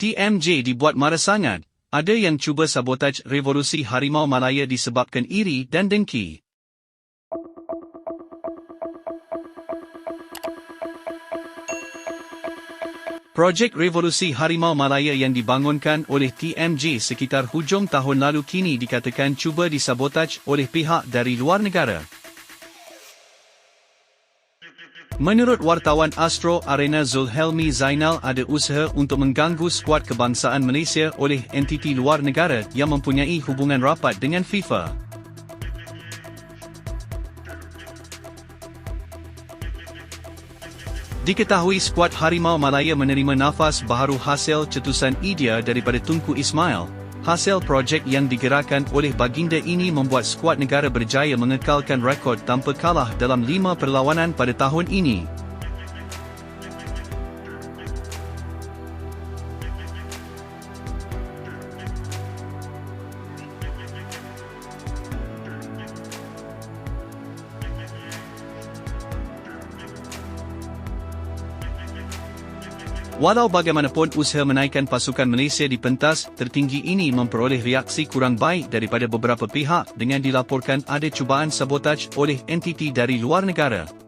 TMJ dibuat marah sangat. Ada yang cuba sabotaj revolusi Harimau Malaya disebabkan iri dan dengki. Projek Revolusi Harimau Malaya yang dibangunkan oleh TMJ sekitar hujung tahun lalu kini dikatakan cuba disabotaj oleh pihak dari luar negara. Menurut wartawan Astro Arena Zulhelmi Zainal ada usaha untuk mengganggu skuad kebangsaan Malaysia oleh entiti luar negara yang mempunyai hubungan rapat dengan FIFA. Diketahui skuad Harimau Malaya menerima nafas baharu hasil cetusan idea daripada Tunku Ismail. Hasil projek yang digerakkan oleh baginda ini membuat skuad negara berjaya mengekalkan rekod tanpa kalah dalam lima perlawanan pada tahun ini. Walau bagaimanapun usaha menaikkan pasukan Malaysia di pentas tertinggi ini memperoleh reaksi kurang baik daripada beberapa pihak dengan dilaporkan ada cubaan sabotaj oleh entiti dari luar negara.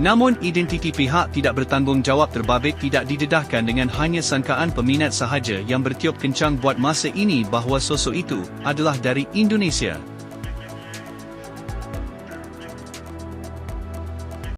Namun identiti pihak tidak bertanggungjawab terbabit tidak didedahkan dengan hanya sangkaan peminat sahaja yang bertiup kencang buat masa ini bahawa sosok itu adalah dari Indonesia.